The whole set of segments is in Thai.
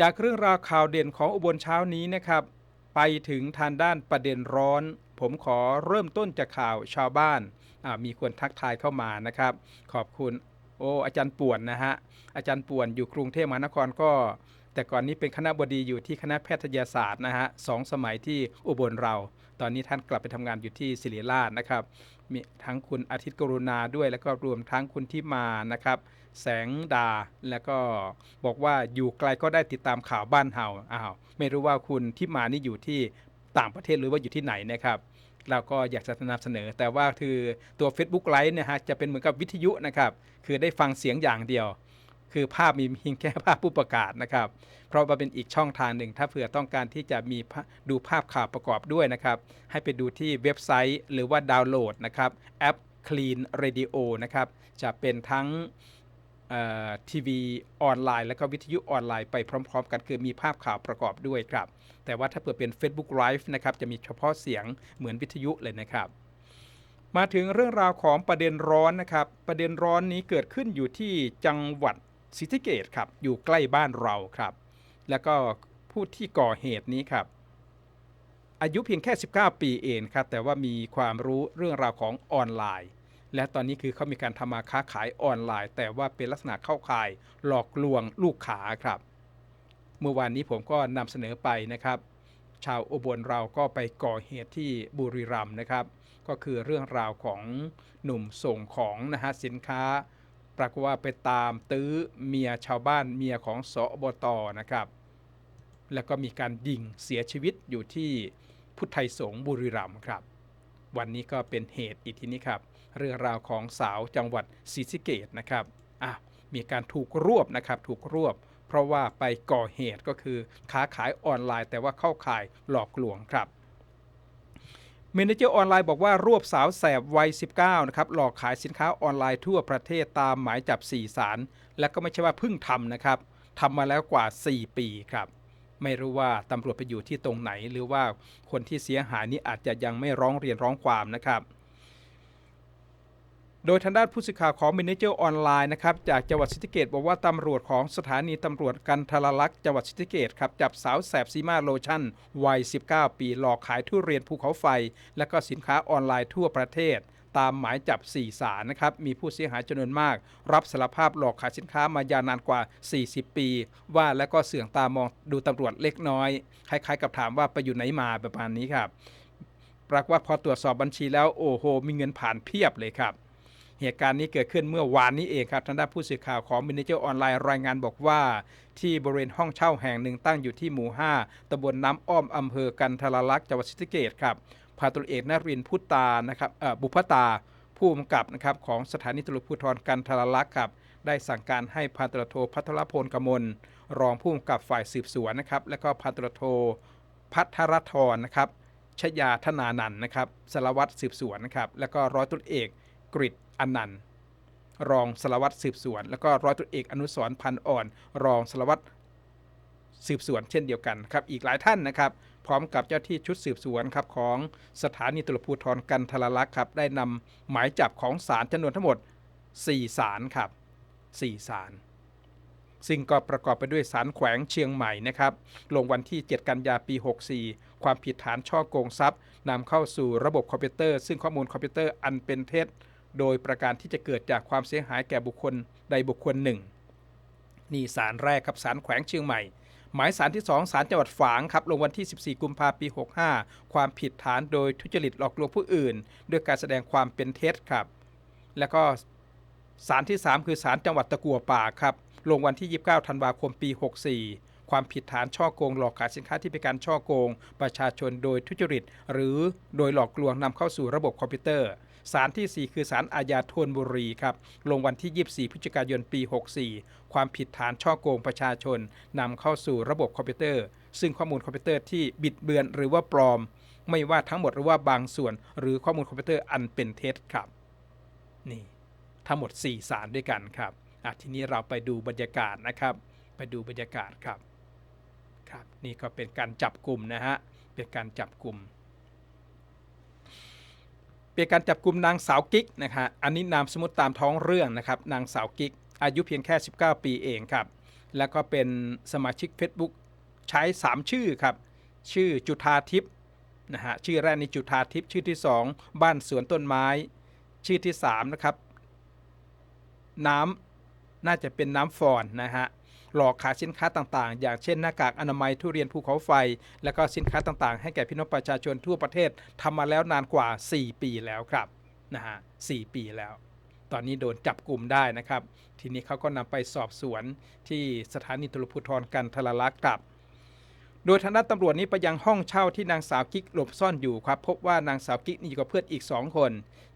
จากเรื่องราวข่าวเด่นของอุบลเช้านี้นะครับ ไปถึงทางด้านประเด็นร้อน ผมขอเริ่มต้นจากข่าวชาวบ้านมีคนทักทายเข้ามานะครับ ขอบคุณโอ้อาจารย์ป่วนนะฮะอาจารย์ป่วนอยู่กรุงเทพมหานครก็ แต่ก่อนนี้เป็นคณะบดีอยู่ที่คณะแพทยศาสตร์นะฮะสองสมัยที่อุบลเรา ตอนนี้ท่านกลับไปทำงานอยู่ที่ศิริราชนะครับ มีทั้งคุณอาทิตย์กรุณาด้วย แล้วก็รวมทั้งคุณที่มานะครับ แสงดา แล้วก็บอกว่าอยู่ไกลก็ได้ติดตามข่าวบ้านเฮาอ้าวไม่รู้ว่าคุณที่มานี่อยู่ที่ต่างประเทศหรือว่าอยู่ที่ไหนนะครับเราก็อยากจะนำเสนอ แต่ว่าคือตัว Facebook ไลฟ์เนี่ยฮะจะเป็นเหมือนกับวิทยุนะครับ คือได้ฟังเสียงอย่างเดียว คือภาพมีเพียงแค่ภาพผู้ประกาศนะครับ เพราะว่าเป็นอีกช่องทางหนึ่ง ถ้าเผื่อต้องการที่จะมีดูภาพข่าวประกอบด้วยนะครับ ให้ไปดูที่เว็บไซต์หรือว่าดาวน์โหลดนะครับแอป Clean Radio นะครับ จะเป็นทั้ง ทีวีออนไลน์ และก็วิทยุออนไลน์ไปพร้อม ๆ กันคือมีภาพข่าวประกอบด้วยครับ แต่ว่าถ้าเปิดเป็น Facebook Live นะครับจะมีเฉพาะเสียงเหมือนวิทยุเลยนะครับ มาถึงเรื่องราวของประเด็นร้อนนะครับ ประเด็นร้อนนี้เกิดขึ้นอยู่ที่จังหวัดศรีสะเกดครับ อยู่ใกล้บ้านเราครับ แล้วก็ผู้ที่ก่อเหตุนี้ครับ อายุเพียงแค่ 19 ปีเองครับ แต่ว่ามีความรู้เรื่องราวของออนไลน์ และตอนนี้คือเขามีการทำมาค้าขายออนไลน์ แต่ว่าเป็นลักษณะเข้าข่ายหลอกลวงลูกค้าครับ เมื่อวานนี้ผมก็นำเสนอไปนะครับ ชาวอุบลเราก็ไปก่อเหตุที่บุรีรัมย์นะครับ ก็คือเรื่องราวของหนุ่มส่งของนะฮะสินค้า ปรากฏว่าไปตามตื้อเมียชาวบ้านเมียของสอบตนะครับแล้วก็มีการยิงเสียชีวิตอยู่ที่พุทธไทยสงฆ์บุรีรัมย์ครับ วันนี้ก็เป็นเหตุอีกทีนี้ครับ เรื่องราวของสาวจังหวัดศรีสะเกดนะครับอะมีการถูกรวบนะครับถูกรวบ เพราะว่าไปก่อเหตุก็คือค้าขายออนไลน์แต่ว่าเข้าข่ายหลอกลวงครับเมนเจอร์ออนไลน์บอกว่ารวบสาวแสบวัย 19 นะครับ หลอกขายสินค้าออนไลน์ทั่วประเทศตามหมายจับ4สารและก็ไม่ใช่ว่าเพิ่งทำนะครับทำมาแล้วกว่า 4 ปีครับ ไม่รู้ว่าตำรวจไปอยู่ที่ตรงไหน หรือว่าคนที่เสียหายนี้อาจจะยังไม่ร้องเรียนร้องความนะครับ โดยทางด้านผู้สื่อข่าวของมเนเจอร์ออนไลน์นะครับจากจังหวัดศรีสะเกดบอกว่าตำรวจของสถานีตำรวจกันทรลักษ์จังหวัดศรีสะเกดครับจับสาวแสบซีมาโลชั่นวัย 19 ปีหลอกขายทุเรียนภูเขาไฟ และก็สินค้าออนไลน์ทั่วประเทศ ตามหมายจับ 4 สารนะครับมีผู้เสียหายจำนวนมาก รับสารภาพหลอกขายสินค้ามายาวนานกว่า 40 ปี ว่าแล้วก็เสื่องตามองดูตำรวจเล็กน้อยคล้ายๆ กับถามว่าไปอยู่ไหนมาประมาณนี้ครับปรากฏว่าพอตรวจสอบบัญชีแล้วโอ้โห มีเงินผ่านเพียบเลยครับ เหตุการณ์นี้เกิดขึ้นเมื่อวานนี้เองครับทางด้านผู้สื่อข่าวของมินิเจอร์ออนไลน์รายงานบอกว่า ที่บริเวณห้องเช่าแห่งหนึ่งตั้งอยู่ที่หมู่ 5ตำบลน้ำอ้อมอำเภอกันทรลักษณ์จังหวัดศรีสะเกษครับพาตำรวจเอกนรินทร์พุตานะครับบุพตาผู้กำกับนะครับของสถานีตำรวจภูธรกันทรลักษณ์ครับได้สั่งการให้พันตำรวจโทพัทรพลกมลรองผู้กำกับฝ่ายสืบสวนนะครับและก็พันตำรวจโทพัทรธรนะครับชยาธนานันนะครับสารวัตรสืบสวนนะครับแล้วก็ร้อยตำรวจเอก กริตอนันต์ รองสารวัตรสืบสวน แล้วก็ร้อยตำรวจเอกอนุสรณ์พันอ่อน รองสารวัตรสืบสวนเช่นเดียวกันครับอีกหลายท่านนะครับ พร้อมกับเจ้าที่ชุดสืบสวนครับของสถานีตำรวจภูธรกันทรลักษ์ครับได้นำหมายจับของศาลจำนวนทั้งหมด 4 ศาลครับ 4 ศาลซึ่งก็ประกอบไปด้วยศาลแขวงเชียงใหม่นะครับ ลงวันที่ 7 กันยาปี 64 ความผิดฐานช่อโกงทรัพย์นำเข้าสู่ระบบคอมพิวเตอร์ ซึ่งข้อมูลคอมพิวเตอร์อันเป็นเท็จ โดยประการที่จะเกิดจากความเสียหายแก่บุคคลใดบุคคลหนึ่งนี่ศาลแรกครับศาลแขวงเชียงใหม่ หมายสารที่2ศาลจังหวัดฝางครับลงวันที่ 14 กุมภาพันธ์ปี 65 ความผิดฐานโดยทุจริตหลอกลวงผู้อื่น ด้วยการแสดงความเป็นเท็จครับ แล้วก็ศาลที่ 3 คือศาลจังหวัดตะกัวป่าครับลงวันที่ 29 ธันวาคมปี 64 ความผิดฐานช่อโกงหลอกขายสินค้าที่เป็นการช่อโกง ประชาชนโดยทุจริต หรือโดยหลอกลวงนำเข้าสู่ระบบคอมพิวเตอร์ ศาลทีสี่ 4 คือศาลอาญาธนบุรีครับลงวันที่ 24 พฤศจิกายนปี 64 ความผิดฐานช่อโกงประชาชนนำเข้าสู่ระบบคอมพิวเตอร์ ซึ่งข้อมูลคอมพิวเตอร์ที่บิดเบือนหรือว่าปลอม ไม่ว่าทั้งหมดหรือว่าบางส่วน หรือข้อมูลคอมพิวเตอร์อันเป็นเท็จครับ นี่ ทั้งหมด4สารด้วยกันครับทีนี้เราไปดูบรรยากาศนะครับ ไปดูบรรยากาศครับครับ นี่ก็เป็นการจับกลุ่มนะฮะเป็นการจับกลุ่ม เป็นการจับกลุ่มนางสาวกิ๊กนะฮะอันนี้นามสมมติตามท้องเรื่องนะครับนางสาวกิ๊กอายุเพียงแค่ 19 ปีเองครับ แล้วก็เป็นสมาชิก Facebook ใช้ 3 ชื่อครับ ชื่อจุธาทิพย์นะฮะชื่อแรกนี่จุธาทิพย์ชื่อที่ 2 บ้านสวนต้นไม้ ชื่อที่3นะครับน้ำน่าจะเป็นน้ำฟอนนะฮะ หลอกขายสินค้าต่างๆ อย่างเช่นหน้ากากอนามัยทุเรียนภูเขาไฟ แล้วก็สินค้าต่างๆ ให้แก่พี่น้องประชาชนทั่วประเทศทำมาแล้วนานกว่า 4 ปีแล้วครับนะฮะ4ปีแล้ว ตอนนี้โดนจับกลุ่มได้นะครับ ทีนี้เขาก็นำไปสอบสวนที่สถานีตำรวจภูธรกันทรลักษ์ครับโดยทางด้านตำรวจนี้ไปยังห้องเช่าที่นางสาวกิ๊กหลบซ่อนอยู่ครับ พบว่านางสาวกิ๊กนี่อยู่กับเพื่อนอีก 2 คน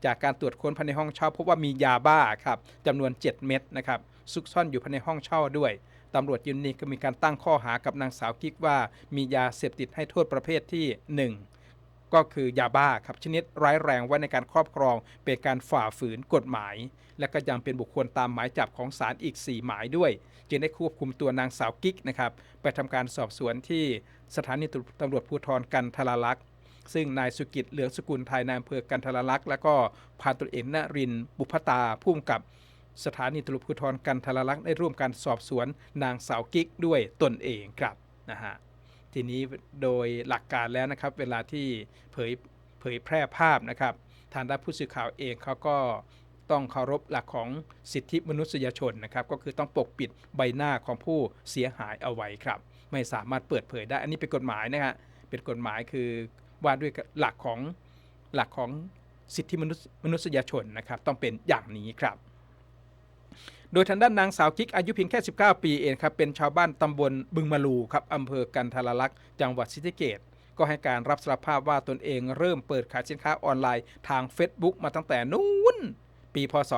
จากการตรวจค้นภายในห้องเช่า พบว่ามียาบ้าครับจำนวน 7 เม็ดนะครับซุกซ่อนอยู่ภายในห้องเช่าด้วย ตำรวจยืนนี้ก็มีการตั้งข้อหากับนางสาวกิ๊กว่ามียาเสพติดให้โทษประเภทที่ 1ก็คือยาบ้าครับชนิดร้ายแรงไว้ในการครอบครองเป็นการฝ่าฝืนกฎหมาย และก็ยังเป็นบุคคลตามหมายจับของศาลอีก 4 หมายด้วย จึงได้ควบคุมตัวนางสาวกิ๊กนะครับไปทำการสอบสวนที่สถานีตำรวจภูธรกันทรลักษณ์ ซึ่งนายสุกิจเหลืองสกุลไทยนายอำเภอกันทรลักษณ์และก็พันตำรวจเอกนรินบุพตาผู้กำกับ สถานีตำรวจภูธรกันทรลักษณ์ได้ร่วมการสอบสวนนางสาวกิ๊กด้วยตนเองครับนะฮะทีนี้โดยหลักการแล้วนะครับ เวลาที่เผยเผยแพร่ภาพนะครับทางด้านผู้สื่อข่าวเองเขาก็ต้องเคารพหลักของสิทธิมนุษยชนนะครับ ก็คือต้องปกปิดใบหน้าของผู้เสียหายเอาไว้ครับ ไม่สามารถเปิดเผยได้ อันนี้เป็นกฎหมายนะฮะเป็นกฎหมายคือว่าด้วยหลักของหลักของสิทธิมนุษยมนุษยชนนะครับ ต้องเป็นอย่างนี้ครับ โดยทางด้านนางสาวกิ๊กอายุเพียงแค่ 19 ปีเองครับ เป็นชาวบ้านตำบลบึงมาลูครับอำเภอกันทรลักษ์จังหวัดศรีสะเกษก็ให้การรับสารภาพว่าตนเองเริ่มเปิดขายสินค้าออนไลน์ทาง Facebook มาตั้งแต่นู้น ปีพศ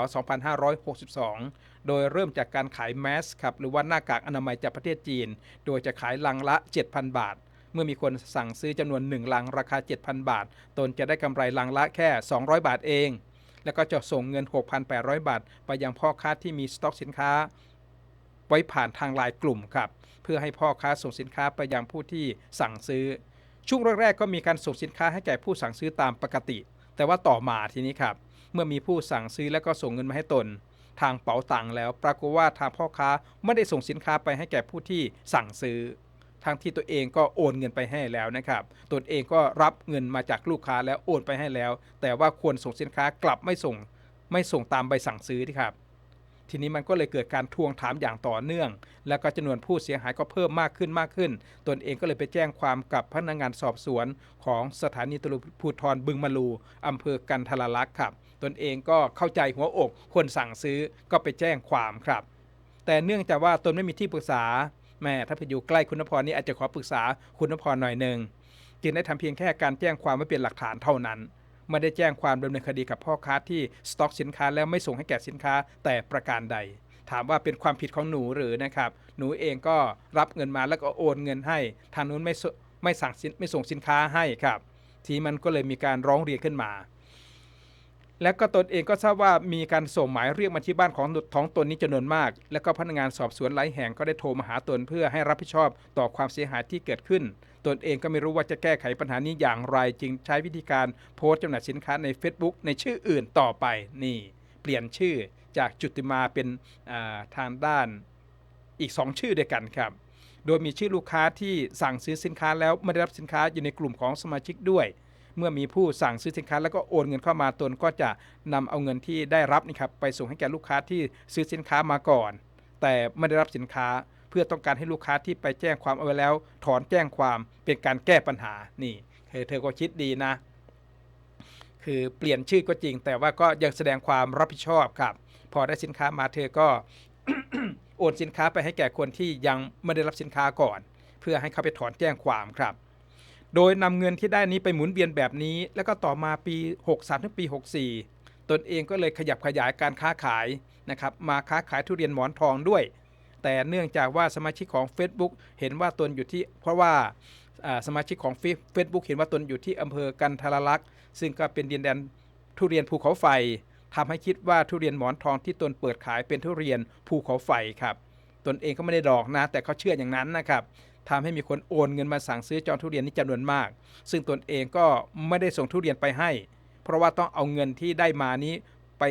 2562 โดยเริ่มจากการขายแมสครับหรือว่าหน้ากากอนามัยจากประเทศจีน โดยจะขายลังละ 7,000 บาท เมื่อมีคนสั่งซื้อจำนวน1ลังราคา 7,000 บาท ตนจะได้กำไรลังละแค่ 200 บาทเอง แล้วก็จะส่งเงิน 6,800 บาท ไปยังพ่อค้าที่มีสต็อกสินค้า ไว้ผ่านทางไลน์กลุ่มครับ เพื่อให้พ่อค้าส่งสินค้าไปยังผู้ที่สั่งซื้อ ช่วงแรกๆก็มีการส่งสินค้าให้แก่ผู้สั่งซื้อตามปกติ แต่ว่าต่อมาทีนี้ครับ เมื่อมีผู้สั่งซื้อแล้วก็ส่งเงินมาให้ตน ทางเป๋าตังแล้ว ปรากฏว่าทางพ่อค้าไม่ได้ส่งสินค้าไปให้แก่ผู้ที่สั่งซื้อ ทางที่ตัวเองก็โอนเงินไปให้แล้วนะครับตนเองก็รับเงินมาจากลูกค้าแล้วโอนไปให้แล้ว แต่ว่าควรส่งสินค้ากลับไม่ส่ง ไม่ส่งตามใบสั่งซื้อที่ครับ ทีนี้มันก็เลยเกิดการทวงถามอย่างต่อเนื่อง แล้วก็จำนวนผู้เสียหายก็เพิ่มมากขึ้นมากขึ้น ตนเองก็เลยไปแจ้งความกับพนักงานสอบสวนของสถานีตำรวจภูธรบึงมาลูอำเภอกันทรลักษ์ครับตนเองก็เข้าใจหัวอกคนสั่งซื้อก็ไปแจ้งความครับ แต่เนื่องจากว่าตนไม่มีที่ปรึกษา แม่ถ้าไปอยู่ใกล้คุณนพรนี่อาจจะขอปรึกษาคุณนพรหน่อยหนึ่งจึงได้ทำเพียงแค่การแจ้งความไว้เป็นหลักฐานเท่านั้นไม่ได้แจ้งความดำเนินคดีกับพ่อค้าที่สต็อกสินค้าแล้วไม่ส่งให้แก่สินค้าแต่ประการใด ถามว่าเป็นความผิดของหนูหรือนะครับ หนูเองก็รับเงินมาแล้วก็โอนเงินให้ ทางนู้นไม่สไม่สั่งไม่ส่งสินค้าให้ครับ ทีมันก็เลยมีการร้องเรียนขึ้นมา แล้วก็ตนเองก็ทราบว่ามีการส่งหมายเรียกมาที่บ้านของท้องตนนี้จำนวนมาก แล้วก็พนักงานสอบสวนหลายแห่งก็ได้โทรมาหาตนเพื่อให้รับผิดชอบต่อความเสียหายที่เกิดขึ้น ตนเองก็ไม่รู้ว่าจะแก้ไขปัญหานี้อย่างไร จึงใช้วิธีการโพสต์จำหน่ายสินค้าใน Facebook ในชื่ออื่นต่อไปนี่ เปลี่ยนชื่อจากจุติมาเป็นาทางด้านอีก 2 ชื่อด้วยกันครับโดยมีชื่อลูกค้าที่สั่งซื้อสินค้าแล้วไม่ได้รับสินค้าอยู่ในกลุ่มของสมาชิกด้วย เมื่อมีผู้สั่งซื้อสินค้าแล้วก็โอนเงินเข้ามาตนก็จะนำเอาเงินที่ได้รับนี่ครับไปส่งให้แก่ลูกค้าที่ซื้อสินค้ามาก่อน แต่ไม่ได้รับสินค้าเพื่อต้องการให้ลูกค้าที่ไปแจ้งความเอาไว้แล้ว ถอนแจ้งความเป็นการแก้ปัญหานี่เธอเธอก็คิดดีนะ คือเปลี่ยนชื่อก็จริง แต่ว่าก็ยังแสดงความรับผิดชอบครับ พอได้สินค้ามาเธอก็โอนสินค้าไปให้แก่คนที่ยังไม่ได้รับสินค้าก่อน เพื่อให้เขาไปถอนแจ้งความครับ โดยนำเงินที่ได้นี้ไปหมุนเวียนแบบนี้ แล้วก็ต่อมาปี 63ถึงปี 64 ตนเองก็เลยขยับขยายการค้าขายนะครับมาค้าขายทุเรียนหมอนทองด้วย แต่เนื่องจากว่าสมาชิกของ Facebook เห็นว่าตนอยู่ที่ เพราะว่าสมาชิกของ Facebook เห็นว่าตนอยู่ที่อำเภอกันทรลักษ์ซึ่งก็เป็นดินแดนทุเรียนภูเขาไฟทำให้คิดว่าทุเรียนหมอนทองที่ตนเปิดขายเป็นทุเรียนภูเขาไฟครับตนเองก็ไม่ได้ดอกนะ แต่เขาเชื่ออย่างนั้นนะครับ ทำให้มีคนโอนเงินมาสั่งซื้อจองทุเรียนนี้จำนวนมาก ซึ่งตนเองก็ไม่ได้ส่งทุเรียนไปให้ เพราะว่าต้องเอาเงินที่ได้มานี้ไป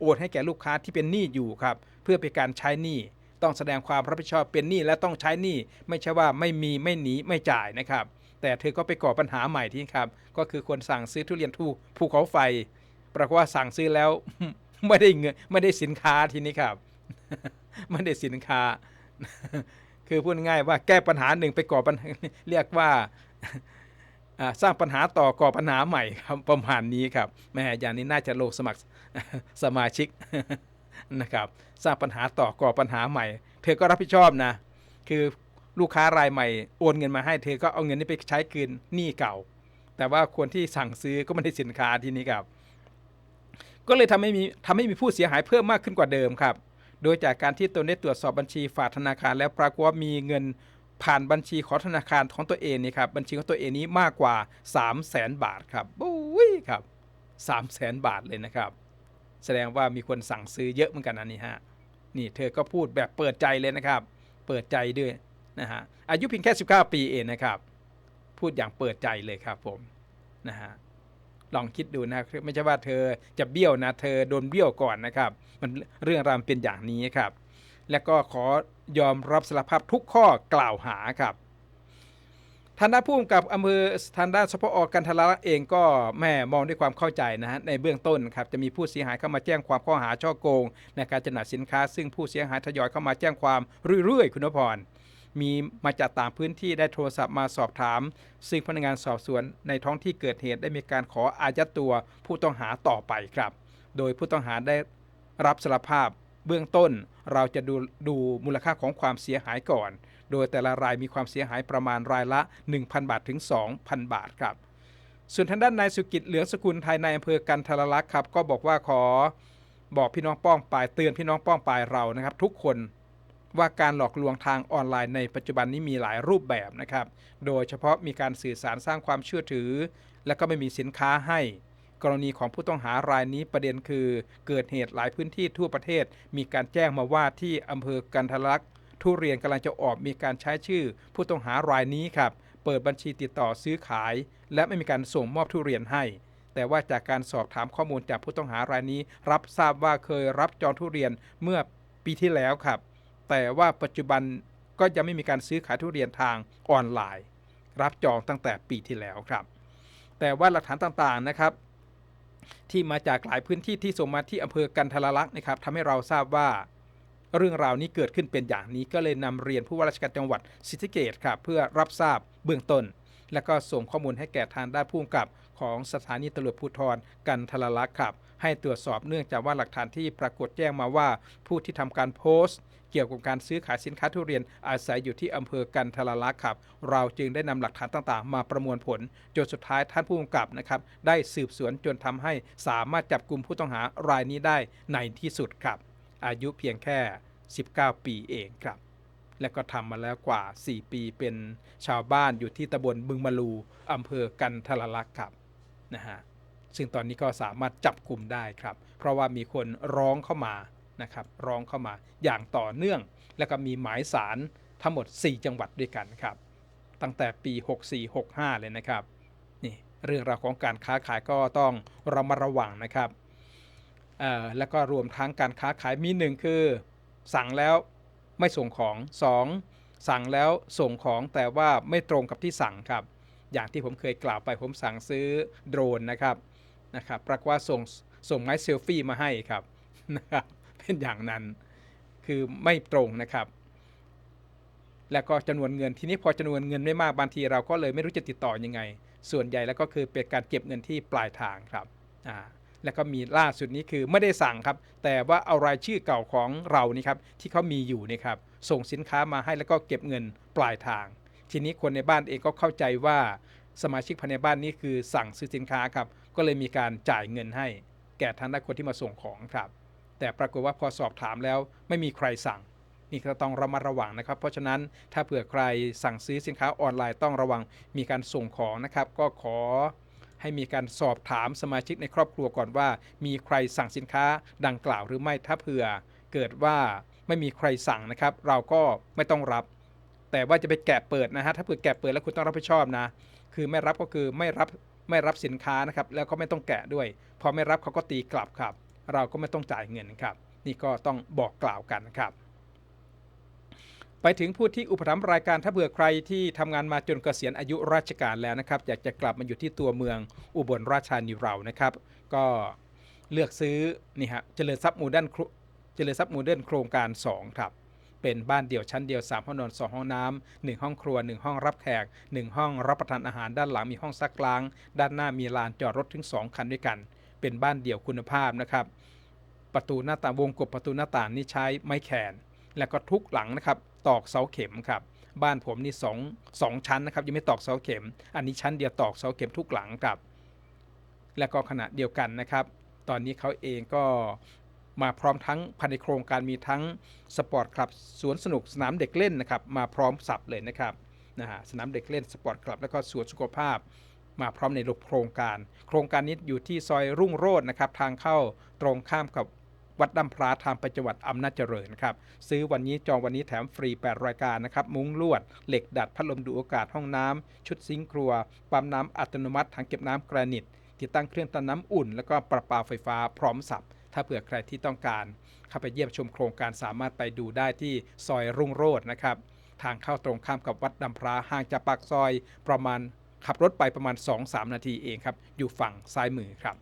โอนให้แก่ลูกค้าที่เป็นหนี้อยู่ครับ เพื่อเป็นการใช้หนี้ต้องแสดงความรับผิดชอบเป็นหนี้และต้องใช้หนี้ไม่ใช่ว่าไม่มีไม่หนีไม่จ่ายนะครับ แต่เธอก็ไปก่อปัญหาใหม่ที่ครับ ก็คือคนสั่งซื้อทุเรียนทูภูเขาไฟ ปรากฏว่าสั่งซื้อแล้วไม่ได้เงินไม่ได้สินค้าทีนี้ครับ ไม่ได้สินค้า คือพูดง่ายว่าแก้ปัญหาหนึ่งไปก่อปัญหาเรียกว่าสร้างปัญหาต่อก่อปัญหาใหม่ครับประมาณนี้ครับแม่อย่างนี้น่าจะลงสมัครสมาชิกนะครับ สร้างปัญหาต่อก่อปัญหาใหม่ เธอก็รับผิดชอบนะ คือลูกค้ารายใหม่โอนเงินมาให้เธอก็เอาเงินนี้ไปใช้คืนหนี้เก่า แต่ว่าคนที่สั่งซื้อก็ไม่ได้สินค้าที่นี้ครับ ก็เลยทำให้มีทำให้มีผู้เสียหายเพิ่มมากขึ้นกว่าเดิมครับ โดยจากการที่ตนได้ตรวจสอบบัญชีฝากธนาคาร แล้วปรากฏว่ามีเงินผ่านบัญชีของธนาคารของตัวเองนี่ครับบัญชีของตัวเองนี้มากกว่า 3 0 0แสนบาทครับบุ้ยครับ3 0 0แสนบาทเลยนะครับ แสดงว่ามีคนสั่งซื้อเยอะเหมือนกันนะนี่ฮะนี่เธอก็พูดแบบเปิดใจเลยนะครับ เปิดใจด้วยนะฮะอายุเพียงแค่ 19 ปีเองนะครับ พูดอย่างเปิดใจเลยครับผมนะฮะ ลองคิดดูนะไม่ใช่ว่าเธอจะเบี้ยวนะเธอโดนเบี้ยวก่อนนะครับ มันเรื่องราวเป็นอย่างนี้ครับ และก็ขอยอมรับสารภาพทุกข้อกล่าวหาครับทางด้านผู้กำกับอำเภอทางด้านสพอกันทละเองก็แม่มองด้วยความเข้าใจนะฮะในเบื้องต้นครับจะมีผู้เสียหายเข้ามาแจ้งความข้อหาช่อโกง ในการจำหน่ายสินค้า ซึ่งผู้เสียหายทยอยเข้ามาแจ้งความเรื่อยๆ คุณพร มีมาจากต่างพื้นที่ได้โทรศัพท์มาสอบถาม ซึ่งพนักงานสอบสวนในท้องที่เกิดเหตุได้มีการขออายัดตัวผู้ต้องหาต่อไปครับ โดยผู้ต้องหาได้รับสารภาพเบื้องต้นเราจะดูดูมูลค่าของความเสียหายก่อน โดยแต่ละรายมีความเสียหายประมาณรายละ 1,000 บาทถึง 2,000 บาทครับ ส่วนทางด้านนายสุกิจเหลืองสกุลไทยในอำเภอกันทรลักษณ์ครับ ก็บอกว่าขอบอกพี่น้องป้องปายเตือนพี่น้องป้องปายเรานะครับ ทุกคน ว่าการหลอกลวงทางออนไลน์ในปัจจุบันนี้มีหลายรูปแบบนะครับ โดยเฉพาะมีการสื่อสารสร้างความเชื่อถือ และก็ไม่มีสินค้าให้ กรณีของผู้ต้องหารายนี้ประเด็นคือ เกิดเหตุหลายพื้นที่ทั่วประเทศ มีการแจ้งมาว่าที่อำเภอกันทลักษณ์ทุเรียนกำลังจะออกมีการใช้ชื่อ ผู้ต้องหารายนี้ครับ เปิดบัญชีติดต่อซื้อขาย และไม่มีการส่งมอบทุเรียนให้แต่ว่าจากการสอบถามข้อมูลจากผู้ต้องหารายนี้ รับทราบว่าเคยรับจองทุเรียนเมื่อปีที่แล้วครับ แต่ว่าปัจจุบันก็ยังไม่มีการซื้อขายทุเรียนทางออนไลน์ รับจองตั้งแต่ปีที่แล้วครับ แต่ว่าหลักฐานต่างๆนะครับที่มาจากหลายพื้นที่ที่ส่งมาที่อำเภอกันทรลักษณ์นะครับทำให้เราทราบว่า เรื่องราวนี้เกิดขึ้นเป็นอย่างนี้ก็เลยนำเรียนผู้ว่าราชการจังหวัดศรีสะเกษครับเพื่อรับทราบเบื้องต้น และก็ส่งข้อมูลให้แก่ทางด้านผู้กำกับ ของสถานีตำรวจภูธรกันทรลักษณ์ครับ ให้ตรวจสอบเนื่องจากว่าหลักฐานที่ปรากฏแจ้งมาว่า ผู้ที่ทำการโพสต์ เกี่ยวกับการซื้อขายสินค้าทุเรียนอาศัยอยู่ที่อำเภอกันทรลักษณ์ครับ เราจึงได้นำหลักฐานต่างๆ มาประมวลผลจนสุดท้ายท่านผู้กำกับนะครับได้สืบสวนจนทำให้สามารถจับกลุ่มผู้ต้องหารายนี้ได้ในที่สุดครับ อายุเพียงแค่ 19 ปีเองครับ และก็ทำมาแล้วกว่า 4 ปีเป็นชาวบ้านอยู่ที่ตำบลบึงมาลูอำเภอกันทรลักษณ์ครับนะฮะซึ่งตอนนี้ก็สามารถจับกลุ่มได้ครับ เพราะว่ามีคนร้องเข้ามา นะครับร้องเข้ามาอย่างต่อเนื่อง แล้วก็มีหมายสารทั้งหมด 4 จังหวัดด้วยกันครับ ตั้งแต่ปี 64-65 เลยนะครับนี่เรื่องราวของการค้าขายก็ต้องระมัดระวังนะครับแล้วก็รวมทั้งการค้าขายมีหนึ่งคือ สั่งแล้วไม่ส่งของ 2. สั่งแล้วส่งของแต่ว่าไม่ตรงกับที่สั่งครับ อย่างที่ผมเคยกล่าวไปผมสั่งซื้อโดรนนะครับนะครับปรากฏว่าส่งส่งไม้เซลฟี่มาให้ครับนะครับ เป็นอย่างนั้น คือไม่ตรงนะครับ แล้วก็จำนวนเงินทีนี้พอจำนวนเงินไม่มากบางทีเราก็เลยไม่รู้จะติดต่อยังไง ส่วนใหญ่แล้วก็คือเป็นการเก็บเงินที่ปลายทางครับอ่าแล้วก็มีล่าสุดนี้คือไม่ได้สั่งครับ แต่ว่าเอารายชื่อเก่าของเรานี่ครับที่เขามีอยู่นี่ครับส่งสินค้ามาให้แล้วก็เก็บเงินปลายทาง ทีนี้คนในบ้านเองก็เข้าใจว่าสมาชิกภายในบ้านนี้คือสั่งซื้อสินค้าครับ ก็เลยมีการจ่ายเงินให้ แก่ทางด้านคนที่มาส่งของครับ แต่ปรากฏว่าพอสอบถามแล้วไม่มีใครสั่ง นี่ก็ต้องระมัดระวังนะครับ เพราะฉะนั้นถ้าเผื่อใครสั่งซื้อสินค้าออนไลน์ต้องระวังมีการส่งของนะครับ ก็ขอให้มีการสอบถามสมาชิกในครอบครัวก่อนว่า มีใครสั่งสินค้าดังกล่าวหรือไม่ถ้าเผื่อเกิดว่าไม่มีใครสั่งนะครับ เราก็ไม่ต้องรับ แต่ว่าจะไปแกะเปิดนะฮะถ้าเผื่อแกะเปิดแล้วคุณต้องรับผิดชอบนะ คือไม่รับก็คือไม่รับไม่รับสินค้านะครับ แล้วก็ไม่ต้องแกะด้วย พอไม่รับเขาก็ตีกลับครับ เราก็ไม่ต้องจ่ายเงินครับ นี่ก็ต้องบอกกล่าวกันครับไปถึงผู้ที่อุปถัมภ์รายการถ้าเผื่อใครที่ทำงานมาจนเกษียณอายุราชการแล้วนะครับ อยากจะกลับมาอยู่ที่ตัวเมืองอุบลราชธานีเรานะครับ ก็เลือกซื้อนี่ฮะเจริญทรัพย์โมเดิร์นครเจริญทรัพย์โมเดิร์นโครงการ 2 ครับ เป็นบ้านเดี่ยวชั้นเดียว 3 ห้องนอน 2 ห้องน้ำ1ห้องครัว 1 ห้องรับแขก 1 ห้องรับประทานอาหารด้านหลังมีห้องซักล้าง ด้านหน้ามีลานจอดรถถึง 2 คันด้วยกัน เป็นบ้านเดี่ยวคุณภาพนะครับ ประตูหน้าต่างวงกบประตูหน้าต่างนี่ใช้ไม้แขน แล้วก็ทุกหลังนะครับ ตอกเสาเข็มครับ บ้านผมนี่สองสองชั้นนะครับ ยังไม่ตอกเสาเข็ม อันนี้ชั้นเดียวตอกเสาเข็มทุกหลังครับ และก็ขณะเดียวกันนะครับ ตอนนี้เขาเองก็มาพร้อมทั้งภายในโครงการมีทั้งสปอร์ตคลับสวนสนุกสนามเด็กเล่นนะครับ มาพร้อมสับเลยนะครับนะฮะสนามเด็กเล่นสปอร์ตคลับแล้วก็สวนสุขภาพ มาพร้อมในโครงการ โครงการนี้อยู่ที่ซอยรุ่งโรจน์นะครับทางเข้าตรงข้ามกับวัดดำพร้าทางไปจังหวัดอำนาจเจริญครับซื้อวันนี้จองวันนี้แถมฟรี 8 รายการนะครับ มุ้งลวด เหล็กดัดพัดลมดูอากาศห้องน้ำชุดซิงค์ครัว ปั๊มน้ำอัตโนมัติถังเก็บน้ำแกรนิต ติดตั้งเครื่องตันน้ำอุ่น แล้วก็ประปาไฟฟ้าพร้อมสับ ถ้าเผื่อใครที่ต้องการเข้าไปเยี่ยมชมโครงการสามารถไปดูได้ที่ซอยรุ่งโรจน์นะครับทางเข้าตรงข้ามกับวัดดำพร้าห่างจากปากซอยประมาณ ขับรถไปประมาณ 2-3 นาทีเองครับ อยู่ฝั่งซ้ายมือครับ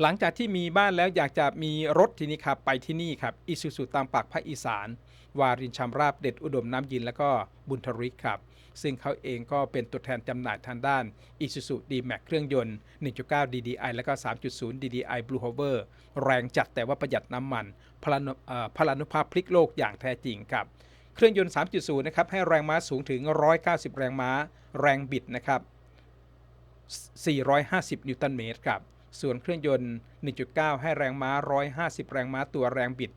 หลังจากที่มีบ้านแล้วอยากจะมีรถทีนี้ครับ ไปที่นี่ครับอิสุสุตามปากภาคอีสาน วารินชำราบเด็ดอุดมน้ำยิน แล้วก็บุญทริกครับ ซึ่งเขาเองก็เป็นตัวแทนจำหน่ายทางด้าน Isuzu D-Max เครื่องยนต์ 1.9 DDI แล้วก็ 3.0 DDI Blue Hover แรงจัดแต่ว่าประหยัดน้ำมันพลานุเอ่อพลานุภาพพลิกโลกอย่างแท้จริงครับ เครื่องยนต์ 3.0 นะครับ ให้แรงม้าสูงถึง 190 แรงม้า แรงบิดนะครับ 450 นิวตันเมตรครับ ส่วนเครื่องยนต์ 1.9 ให้แรงม้า 150 แรงม้า ตัวแรงบิด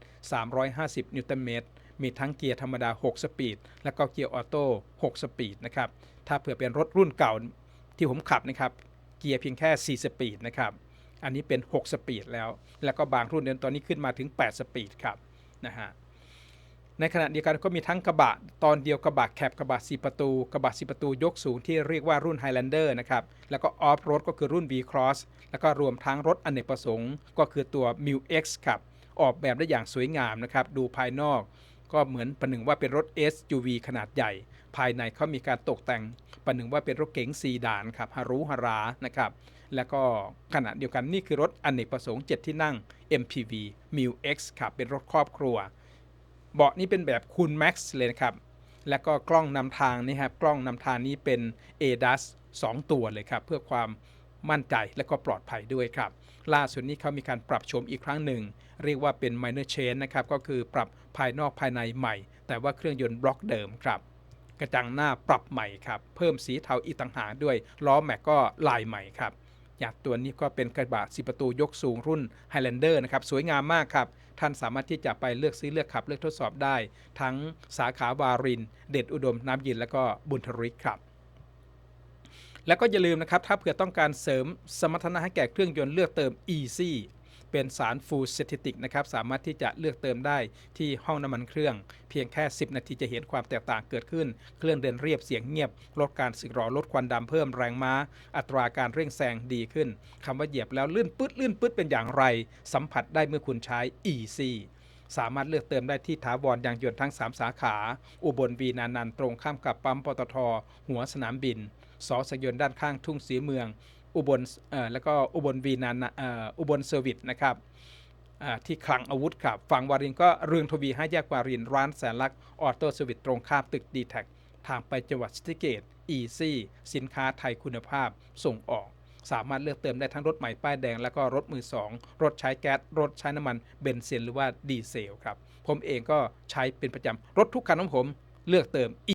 350 นิวตันเมตร มีทั้งเกียร์ธรรมดา 6 สปีด แล้วก็เกียร์ออโต้ 6 สปีดนะครับ ถ้าเผื่อเป็นรถรุ่นเก่าที่ผมขับนะครับ เกียร์เพียงแค่ 4 สปีดนะครับ อันนี้เป็น 6 สปีดแล้ว แล้วก็บางรุ่นเดินตอนนี้ขึ้นมาถึง 8 สปีดครับ นะฮะ ในขณะเดียวกันก็มีทั้งกระบะตอนเดียวกระบะแคบกระบะ 4 ประตู กระบะ 4 ประตูยกสูงที่เรียกว่ารุ่น Highlander นะครับ แล้วก็ออฟโรดก็คือรุ่น V Cross แล้วก็รวมทั้งรถอเนกประสงค์ ก็คือตัว m i X ครับ ออกแบบได้อย่างสวยงามนะครับ ดูภายนอก ก็เหมือนประหนึ่งว่าเป็นรถ SUV ขนาดใหญ่ ภายในเขามีการตกแต่งประหนึ่งว่าเป็นรถเก๋งซีดานครับฮารุฮารานะครับแล้วก็ขณะเดียวกันนี่คือรถอเนกประสงค์ 7 ที่นั่ง MPV m i X ครับเป็นรถครอบครัว เบาะนี่เป็นแบบคูณ Max เลยนะครับ แล้วก็กล้องนำทางนี่ครับกล้องนำทางนี้เป็น ADAS 2 ตัวเลยครับ เพื่อความมั่นใจและก็ปลอดภัยด้วยครับ ล่าสุดนี้เขามีการปรับโฉมอีกครั้งหนึ่ง เรียกว่าเป็น minor change นะครับ ก็คือปรับภายนอกภายในใหม่ แต่ว่าเครื่องยนต์บล็อกเดิมครับ กระจังหน้าปรับใหม่ครับ เพิ่มสีเทาอีกต่างหากด้วย ล้อแม็กก็ลายใหม่ครับ อยากตัวนี้ก็เป็นกระบะสีประตูยกสูงรุ่น Highlander นะครับสวยงามมากครับ ท่านสามารถที่จะไปเลือกซื้อเลือกขับ เลือกทดสอบได้ ทั้งสาขาวาริน เด็ดอุดมน้ำยินแล้วก็บุญทริกครับแล้วก็อย่าลืมนะครับ ถ้าเผื่อต้องการเสริมสมรรถนะให้แก่เครื่องยนต์เลือกเติม Easy เป็นสาร Full Synthetic นะครับสามารถที่จะเลือกเติมได้ที่ห้องน้ำมันเครื่อง เพียงแค่ 10 นาทีจะเห็นความแตกต่างเกิดขึ้น เครื่องเดินเรียบเสียงเงียบ ลดการสึกหรอลดควันดำเพิ่มแรงม้า อัตราการเร่งแซงดีขึ้นคำว่าเหยียบแล้วลื่นปื๊ดลื่นปื๊ดเป็นอย่างไร สัมผัสได้เมื่อคุณใช้ Easy สามารถเลือกเติมได้ที่ถาวรยางยนต์ทั้ง 3 สาขา อุบลวีนานันตรงข้ามกับปั๊มปตท หัวสนามบิน สอสยนต์ด้านข้างทุ่งสีเมือง อุบลเอ่อแล้วก็อุบลวีนานเอ่ออุบลเซอร์วิสนะครับอ่าที่คลังอาวุธครับฝั่งวารินก็เรืองทวีห้าแยกวารินร้านแสนลักษ์ออโต้เซอร์วิสตรงข้ามตึกดีแท็ทางไปจังหวัดศรีสะเกตอีซี่สินค้าไทยคุณภาพส่งออก สามารถเลือกเติมได้ทั้งรถใหม่ป้ายแดง แล้วก็รถมือสองรถใช้แก๊สรถใช้น้ำมันเบนซินหรือว่าดีเซลครับ ผมเองก็ใช้เป็นประจำรถทุกคันของผมเลือกเติม